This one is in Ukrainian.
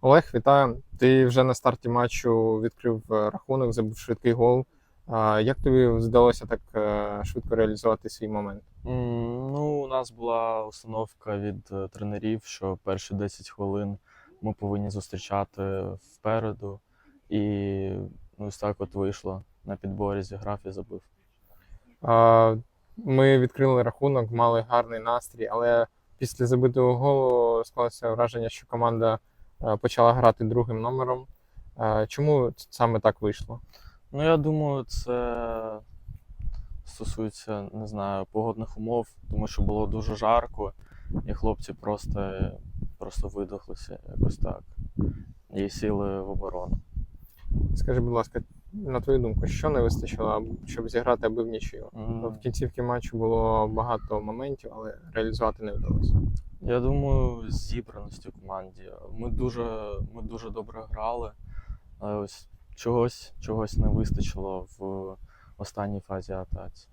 Олег, вітаю. Ти вже на старті матчу відкрив е, рахунок, забив швидкий гол. Як тобі вдалося так е, швидко реалізувати свій момент? Ну, у нас була установка від е, тренерів, що перші 10 хвилин ми повинні зустрічати впереду. І ну, ось так от вийшло. На підборі зіграв і забив. Ми відкрили рахунок, мали гарний настрій, але після забитого голу склалося враження, що команда почала грати другим номером. Е, Чому саме так вийшло? Ну, я думаю, це стосується, не знаю, погодних умов, тому що було дуже жарко, і хлопці просто, просто видохлися якось так. І сіли в оборону. Скажи, будь ласка, на твою думку, що не вистачило, щоб зіграти аби в нічию? М, В кінцівці матчу було багато моментів, але реалізувати не вдалося. Я думаю, зібраності у команді. Ми дуже, ми дуже добре грали, але ось чогось, чогось не вистачило в останній фазі атаці.